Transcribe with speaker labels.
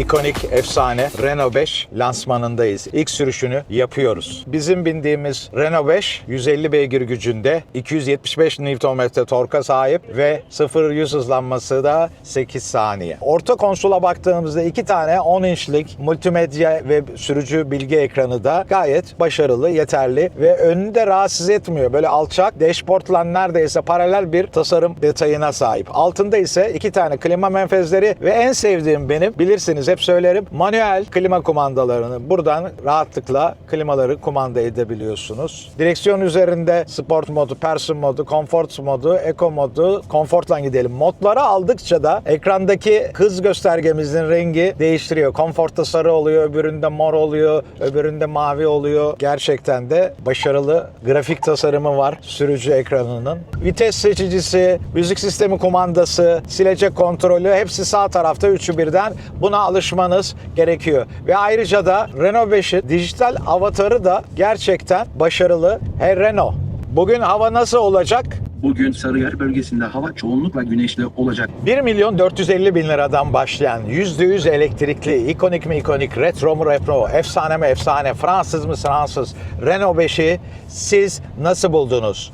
Speaker 1: ikonik, efsane Renault 5 lansmanındayız. İlk sürüşünü yapıyoruz. Bizim bindiğimiz Renault 5 150 beygir gücünde 275 Nm torka sahip ve 0-100 hızlanması da 8 saniye. Orta konsola baktığımızda iki tane 10 inçlik multimedya ve sürücü bilgi ekranı da gayet başarılı, yeterli ve önünü de rahatsız etmiyor. Böyle alçak, dashboardla neredeyse paralel bir tasarım detayına sahip. Altında ise iki tane klima menfezleri ve en sevdiğim benim, bilirsiniz hep söylerim, manuel klima kumandalarını buradan rahatlıkla klimaları kumanda edebiliyorsunuz. Direksiyon üzerinde sport modu, person modu, comfort modu, eco modu, konfortla gidelim. Modları aldıkça da ekrandaki hız göstergemizin rengi değiştiriyor. Konfortta sarı oluyor, öbüründe mor oluyor, öbüründe mavi oluyor. Gerçekten de başarılı grafik tasarımı var sürücü ekranının. Vites seçicisi, müzik sistemi kumandası, silecek kontrolü hepsi sağ tarafta üçü birden. Buna alışmanız gerekiyor. Ve ayrıca da Renault 5'in dijital avatarı da gerçekten başarılı. Hey Renault, bugün hava nasıl olacak?
Speaker 2: Bugün Sarıyer bölgesinde hava çoğunlukla güneşli olacak.
Speaker 1: 1 milyon 450 bin liradan başlayan %100 elektrikli, ikonik mi ikonik, retro mu retro, efsane mi efsane, Fransız mı Fransız Renault 5'i siz nasıl buldunuz?